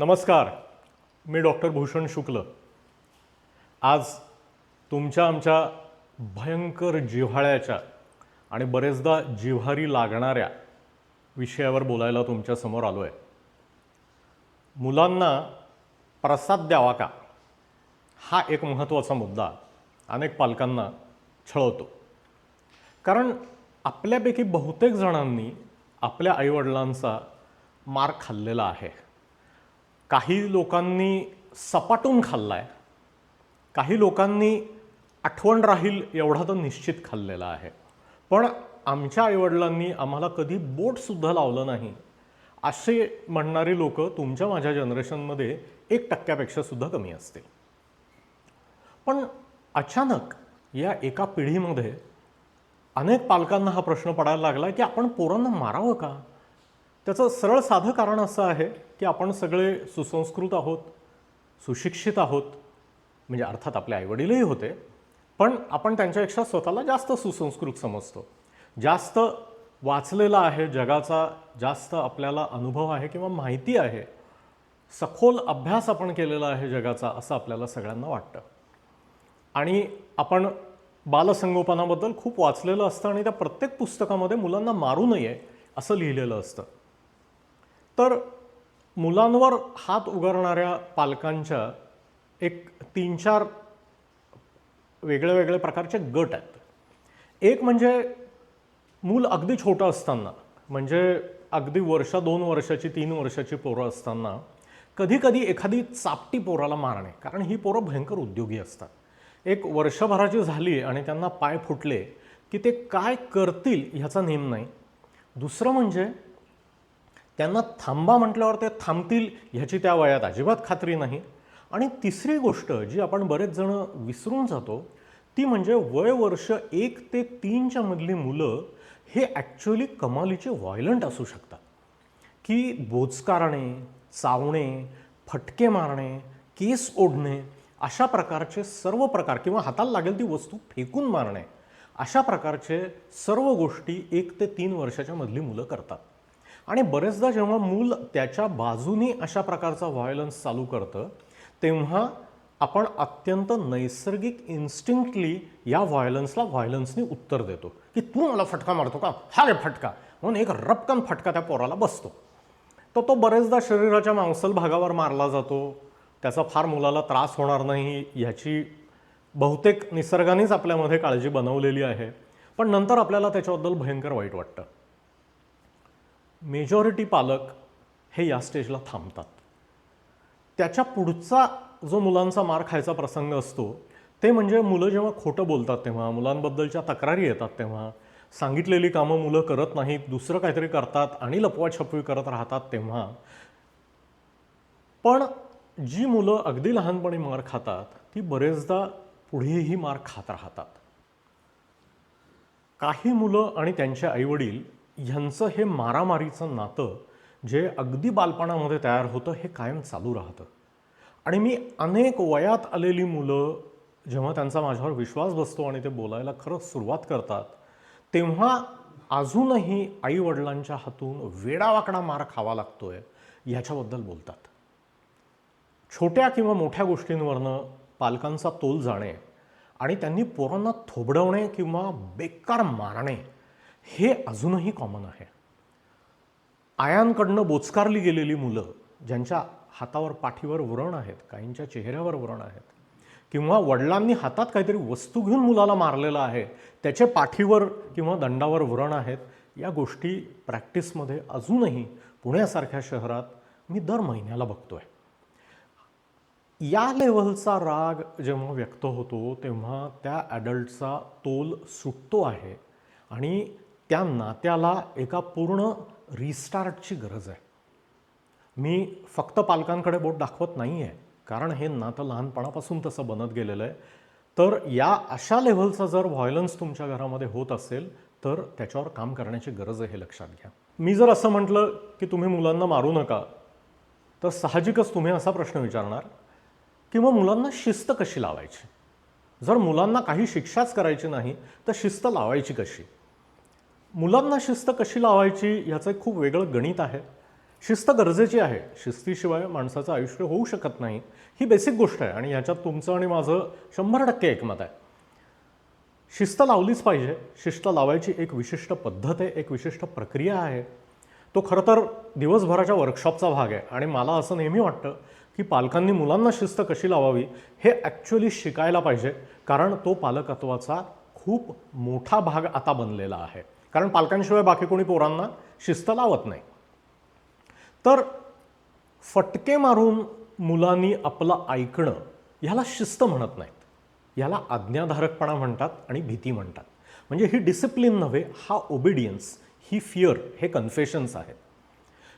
नमस्कार मी डॉक्टर भूषण शुक्ल. आज तुमच्या आमच्या भयंकर जिव्हाळ्याच्या आणि बरेचदा जिव्हारी लागणाऱ्या विषयावर बोलायला तुमच्यासमोर आलो आहे मुलांना प्रसाद द्यावा का? हा एक महत्त्वाचा मुद्दा अनेक पालकांना छळवतो. कारण आपल्यापैकी बहुतेक जणांनी आपल्या आईवडिलांचा मार खाल्लेला आहे. काही लोकांनी सपाटून खाल्ला आहे काही लोकांनी आठवण राहील एवढा तर निश्चित खाल्लेला आहे. पण आमच्या आईवडिलांनी आम्हाला कधी बोटसुद्धा लावलं नाही असे म्हणणारी लोक तुमच्या माझ्या जनरेशनमध्ये एक टक्क्यापेक्षा सुद्धा कमी असतील. पण अचानक या एका पिढीमध्ये अनेक पालकांना हा प्रश्न पडायला लागला की आपण पोरांना मारावं का? त्याचं सरळ साधं कारण असं आहे की आपण सगळे सुसंस्कृत आहोत सुशिक्षित आहोत म्हणजे अर्थात आपले आईवडीलही होते पण आपण त्यांच्यापेक्षा स्वतःला जास्त सुसंस्कृत समजतो. जास्त वाचलेला आहे जगाचा जास्त आपल्याला अनुभव आहे किंवा माहिती आहे सखोल अभ्यास आपण केलेला आहे जगाचा असं आपल्याला सगळ्यांना वाटतं. आणि आपण बालसंगोपनाबद्दल खूप वाचलेलं असतं आणि त्या प्रत्येक पुस्तकामध्ये मुलांना मारू नये असं लिहिलेलं असतं. तर मुलांवर हात उगारणाऱ्या पालकांच्या एक तीन चार वेगळे वेगळे प्रकारचे गट आहेत. एक म्हणजे मूल अगदी छोटं असताना म्हणजे अगदी वर्ष दोन वर्षाची तीन वर्षाची पोरं असताना कधीकधी एखादी चापटी पोराला मारणे कारण ही पोरं भयंकर उद्योगी असतात. एक वर्षभराची झाली आणि त्यांना पाय फुटले की ते काय करतील ह्याचा नेम नाही. दुसरं म्हणजे त्यांना थांबा म्हटल्यावर ते थांबतील ह्याची त्या वयात अजिबात खात्री नाही. आणि तिसरी गोष्ट जी आपण बरेच जण विसरून जातो ती म्हणजे वय वर्ष एक ते तीनच्या मधली मुलं हे ॲक्च्युली कमालीचे व्हायलंट असू शकतात. की बोचकारणे चावणे फटके मारणे केस ओढणे अशा प्रकारचे सर्व प्रकार किंवा हाताला लागेल ती वस्तू फेकून मारणे अशा प्रकारचे सर्व गोष्टी एक ते तीन वर्षाच्या मधली मुलं करतात. आणि बरेचदा जेव्हा मूल त्याच्या बाजूने अशा प्रकारचा व्हायलन्स चालू करतं तेव्हा आपण अत्यंत नैसर्गिक इन्स्टिंक्टली या व्हायलन्सला व्हायलन्सनी उत्तर देतो. की तू मला फटका मारतो का? हा रे फटका. म्हणून एक रपकन फटका त्या पोराला बसतो. तर तो बरेचदा शरीराच्या मांसल भागावर मारला जातो. त्याचा फार मुलाला त्रास होणार नाही ह्याची बहुतेक निसर्गानेच आपल्यामध्ये काळजी बनवलेली आहे. पण नंतर आपल्याला त्याच्याबद्दल भयंकर वाईट वाटतं. मेजॉरिटी पालक हे या स्टेजला थांबतात. त्याच्या पुढचा जो मुलांचा मार खायचा प्रसंग असतो ते म्हणजे मुलं जेव्हा खोटं बोलतात तेव्हा मुलांबद्दलच्या तक्रारी येतात तेव्हा सांगितलेली कामं मुलं करत नाहीत दुसरं काहीतरी करतात आणि लपवाछपवी करत राहतात तेव्हा. पण जी मुलं अगदी लहानपणी मार खातात ती बरेचदा पुढेही मार खात राहतात. काही मुलं आणि त्यांचे आईवडील ह्यांचं हे मारामारीचं नातं जे अगदी बालपणामध्ये तयार होतं हे कायम चालू राहतं. आणि मी अनेक वयात आलेली मुलं जेव्हा त्यांचा माझ्यावर विश्वास बसतो आणि ते बोलायला खरंच सुरुवात करतात तेव्हा अजूनही आईवडिलांच्या हातून वेडावाकडा मार खावा लागतोय ह्याच्याबद्दल बोलतात. छोट्या किंवा मोठ्या गोष्टींवरनं पालकांचा तोल जाणे आणि त्यांनी पोरांना थोबडवणे किंवा बेकार मारणे हे अजूनही कॉमन आहे. आयांकडनं बोचकारली गेलेली मुलं ज्यांच्या हातावर पाठीवर व्रण आहेत काहींच्या चेहऱ्यावर व्रण आहेत किंवा वडिलांनी हातात काहीतरी वस्तू घेऊन मुलाला मारलेलं आहे त्याचे पाठीवर किंवा दंडावर व्रण आहेत या गोष्टी प्रॅक्टिसमध्ये अजूनही पुण्यासारख्या शहरात मी दर महिन्याला बघतो आहे या लेवलचा राग जेव्हा व्यक्त होतो तेव्हा त्या ॲडल्टचा तोल सुटतो आहे आणि त्या नात्याला एका पूर्ण रिस्टार्टची गरज आहे. मी फक्त पालकांकडे बोट दाखवत नाही आहे कारण हे नातं लहानपणापासून तसं बनत गेलेलं आहे. तर या अशा लेव्हलचा जर व्हायलन्स तुमच्या घरामध्ये होत असेल तर त्याच्यावर काम करण्याची गरज आहे हे लक्षात घ्या. मी जर असं म्हटलं की तुम्ही मुलांना मारू नका तर साहजिकच तुम्ही असा प्रश्न विचारणार की मग मुलांना शिस्त कशी लावायची? जर मुलांना काही शिक्षाच करायची नाही तर शिस्त लावायची कशी? मुलांना शिस्त कशी लावायची ह्याचं एक खूप वेगळं गणित आहे. शिस्त गरजेची आहे. शिस्तीशिवाय माणसाचं आयुष्य होऊ शकत नाही. ही बेसिक गोष्ट आहे आणि ह्याच्यात तुमचं आणि माझं शंभर टक्के एकमत आहे. शिस्त लावलीच पाहिजे. शिस्त लावायची एक विशिष्ट पद्धत आहे एक विशिष्ट प्रक्रिया आहे. तो खरं तर दिवसभराच्या वर्कशॉपचा भाग आहे आणि मला असं नेहमी वाटतं की पालकांनी मुलांना शिस्त कशी लावावी हे ॲक्च्युली शिकायला पाहिजे. कारण तो पालकत्वाचा खूप मोठा भाग आता बनलेला आहे. कारण पालकांशिवाय बाकी कोणी पोरांना शिस्त लावत नाही. तर फटके मारून मुलांनी आपलं ऐकणं ह्याला शिस्त म्हणत नाहीत. ह्याला आज्ञाधारकपणा म्हणतात आणि भीती म्हणतात. म्हणजे ही डिसिप्लिन नव्हे हा ओबिडियन्स ही फिअर हे कन्फेशन्स आहेत.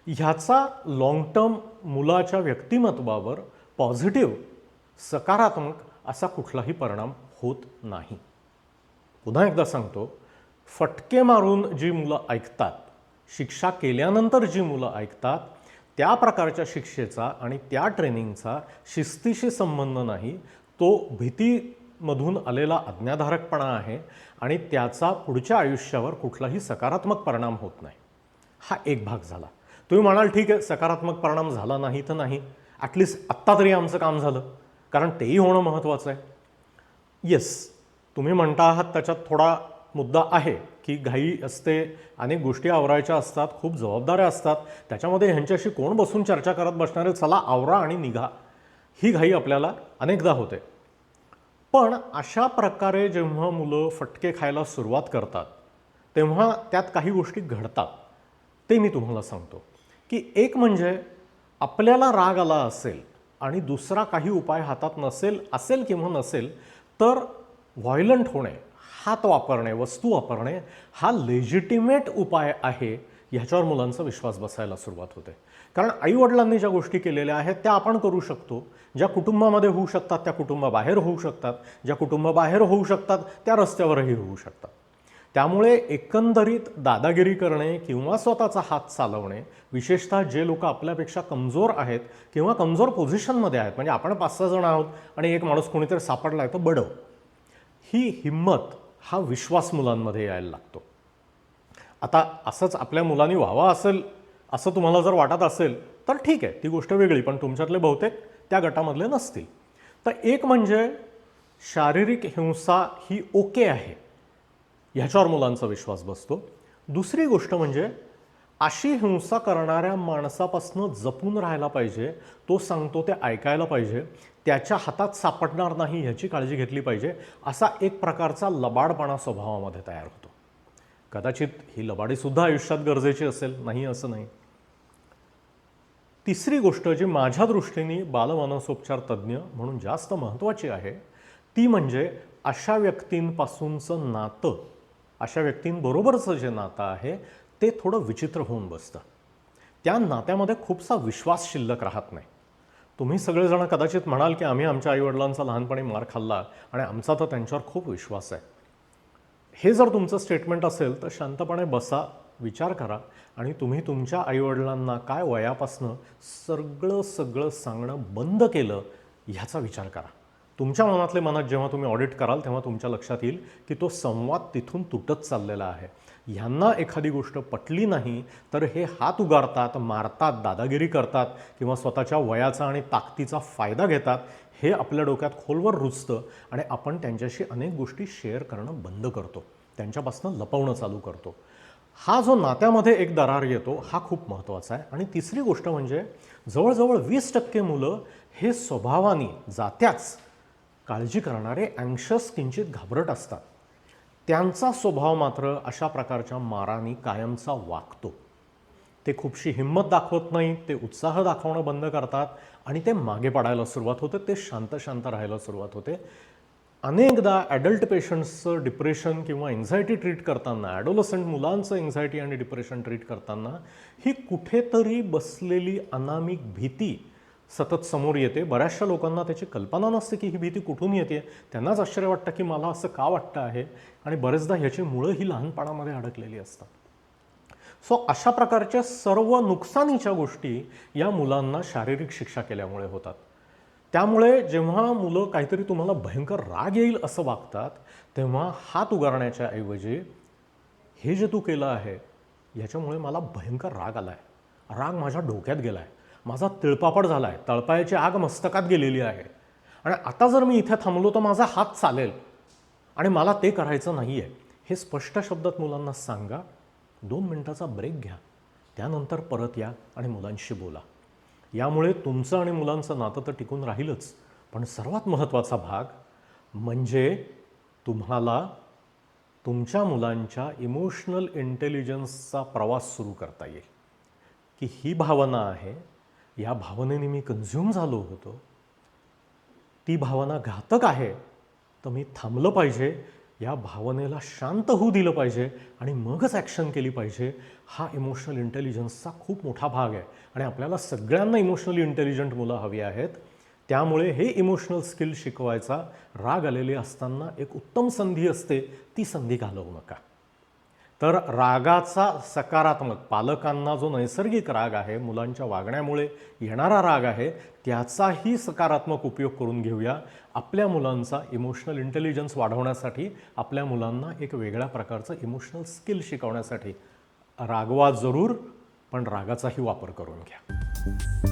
ह्याचा लाँग टर्म मुलाच्या व्यक्तिमत्वावर पॉझिटिव्ह सकारात्मक असा कुठलाही परिणाम होत नाही. पुन्हा एकदा सांगतो फटके मारून जी मुलं ऐकतात शिक्षा केल्यानंतर जी मुलं ऐकतात त्या प्रकारच्या शिक्षेचा आणि त्या ट्रेनिंगचा शिस्तीशी संबंध नाही तो भीतीमधून आलेला आज्ञाधारकपणा आहे आणि त्याचा पुढच्या आयुष्यावर कुठलाही सकारात्मक परिणाम होत नाही. हा एक भाग झाला. तुम्ही म्हणाल ठीक आहे सकारात्मक परिणाम झाला नाही तर नाही. ॲटलिस्ट आत्ता तरी आमचं काम झालं. कारण तेही होणं महत्त्वाचं आहे. येस तुम्ही म्हणता आहात त्याच्यात थोडा मुद्दा आहे की घाई असते अनेक गोष्टी आवरायच्या असतात खूप जबाबदाऱ्या असतात. त्याच्यामध्ये ह्यांच्याशी कोण बसून चर्चा करत बसणार चला आवरा आणि निघा. ही घाई आपल्याला अनेकदा होते. पण अशा प्रकारे जेव्हा मुलं फटके खायला सुरुवात करतात तेव्हा त्यात काही गोष्टी घडतात. ते मी तुम्हाला सांगतो की एक म्हणजे आपल्याला राग आला असेल आणि दुसरा काही उपाय हातात नसेल असेल किंवा नसेल तर व्हायलंट होणे. हात वापरणे वस्तू वापरणे हा लेजिटिमेट उपाय आहे ह्याच्यावर मुलांचा विश्वास बसायला सुरुवात होते. कारण आईवडिलांनी ज्या गोष्टी केलेल्या आहेत त्या आपण करू शकतो. ज्या कुटुंबामध्ये होऊ शकतात त्या कुटुंबाबाहेर होऊ शकतात. ज्या कुटुंबाबाहेर होऊ शकतात त्या रस्त्यावरही होऊ शकतात. त्यामुळे एकंदरीत दादागिरी करणे किंवा स्वतःचा हात चालवणे विशेषतः जे लोक आपल्यापेक्षा कमजोर आहेत किंवा कमजोर पोझिशनमध्ये आहेत म्हणजे आपण पाच सहा जण आहोत आणि एक माणूस कोणीतरी सापडला आहे तर बडव ही हिंमत हा विश्वास मुलांमध्ये यायला लागतो. आता असंच आपल्या मुलांनी व्हावा असेल असं तुम्हाला जर वाटत असेल तर ठीक आहे ती गोष्ट वेगळी पण तुमच्यातले बहुतेक त्या गटामधले नसतील. तर एक म्हणजे शारीरिक हिंसा ही ओके आहे ह्याच्यावर मुलांचा विश्वास बसतो. दुसरी गोष्ट म्हणजे अशी हिंसा करणाऱ्या माणसापासून जपून राहायला पाहिजे तो सांगतो ते ऐकायला पाहिजे त्याच्या हातात सापडणार नाही ह्याची काळजी घेतली पाहिजे असा एक प्रकारचा लबाडपणा स्वभावामध्ये तयार होतो. कदाचित ही लबाडीसुद्धा आयुष्यात गरजेची असेल नाही असं नाही. तिसरी गोष्ट जी माझ्या दृष्टीने बालमानसोपचार तज्ज्ञ म्हणून जास्त महत्त्वाची आहे ती म्हणजे अशा व्यक्तींपासूनचं नातं अशा व्यक्तींबरोबरचं जे नातं आहे ते थोडं विचित्र होऊन बसतं. त्या नात्यामध्ये खूपसा विश्वास शिल्लक राहत नाही. तुम्ही सगळेजण कदाचित म्हणाल की आम्ही आमच्या आईवडिलांचा लहानपणी मार खाल्ला आणि आमचा तर त्यांच्यावर खूप विश्वास आहे. हे जर तुमचं स्टेटमेंट असेल तर शांतपणे बसा विचार करा आणि तुम्ही तुमच्या आईवडिलांना काय वयापासनं सगळं सगळं सांगणं बंद केलं ह्याचा विचार करा. तुमच्या मनातले मनात जेव्हा तुम्ही ऑडिट कराल तेव्हा तुमच्या लक्षात येईल की तो संवाद तिथून तुटत चाललेला आहे. ह्यांना एखादी गोष्ट पटली नाही तर हे हात उगारतात मारतात दादागिरी करतात किंवा स्वतःच्या वयाचा आणि ताकदीचा फायदा घेतात हे आपल्या डोक्यात खोलवर रुजतं आणि आपण त्यांच्याशी अनेक गोष्टी शेअर करणं बंद करतो. त्यांच्यापासून लपवणं चालू करतो. हा जो नात्यामध्ये एक दरार येतो हा खूप महत्त्वाचा आहे. आणि तिसरी गोष्ट म्हणजे जवळजवळ वीस टक्के मुलं हे स्वभावानी जात्याच काळजी करणारे अँक्शस किंचित घाबरट असतात. त्यांचा स्वभाव मात्र अशा प्रकारच्या मारांनी कायमचा वागतो. ते खूपशी हिंमत दाखवत नाहीत ते उत्साह दाखवणं बंद करतात आणि ते मागे पडायला सुरुवात होते ते शांत शांत राहायला सुरुवात होते. अनेकदा ॲडल्ट पेशंट्सचं डिप्रेशन किंवा एन्झायटी ट्रीट करताना ॲडोलसंट मुलांचं एन्झायटी आणि डिप्रेशन ट्रीट करताना ही कुठेतरी बसलेली अनामिक भीती सतत समोर येते. बऱ्याचशा लोकांना त्याची कल्पना नसते की ही भीती कुठून येते. त्यांनाच आश्चर्य वाटतं की मला असं का वाटतं आहे? आणि बरेचदा ह्याची मुळं ही लहानपणामध्ये अडकलेली असतात. सो अशा प्रकारच्या सर्व नुकसानीच्या गोष्टी या मुलांना शारीरिक शिक्षा केल्यामुळे होतात. त्यामुळे जेव्हा मुलं काहीतरी तुम्हाला भयंकर राग येईल असं वागतात तेव्हा हात उगारण्याच्या ऐवजी हे जे तू केलं आहे ह्याच्यामुळे मला भयंकर राग आला आहे राग माझ्या डोक्यात गेला आहे माझा तिळपापड झाला आहे तळपायाची आग मस्तकात गेलेली आहे. आणि आता जर मी इथे थांबलो तर माझा हात चालेल. आणि मला ते करायचं नाही आहे हे स्पष्ट शब्दात मुलांना सांगा. दोन मिनटाचा ब्रेक घ्या. त्यानंतर परत या आणि मुलांशी बोला. यामुळे तुमचं आणि मुलांचं नातं तर टिकून राहीलच. पण सर्वात महत्त्वाचा भाग म्हणजे तुम्हाला तुमच्या मुलांच्या इमोशनल इंटेलिजन्सचा प्रवास सुरू करता येईल. की ही भावना आहे या भावनेने मी कन्झ्युम झालो होतो. ती भावना घातक आहे तर मी थांबलं पाहिजे या भावनेला शांत होऊ दिलं पाहिजे आणि मगच ॲक्शन केली पाहिजे. हा इमोशनल इंटेलिजन्सचा खूप मोठा भाग आहे आणि आपल्याला सगळ्यांना इमोशनली इंटेलिजंट मुलं हवी आहेत. त्यामुळे हे इमोशनल स्किल शिकवायचा राग आलेले असताना एक उत्तम संधी असते ती संधी घालवू नका. तर रागाचा सकारात्मक पालकांना जो नैसर्गिक राग आहे मुलांच्या वागण्यामुळे येणारा राग आहे त्याचाही सकारात्मक उपयोग करून घेऊया. आपल्या मुलांचा इमोशनल इंटेलिजन्स वाढवण्यासाठी आपल्या मुलांना एक वेगळ्या प्रकारचं इमोशनल स्किल शिकवण्यासाठी रागवा जरूर पण रागाचाही वापर करून घ्या.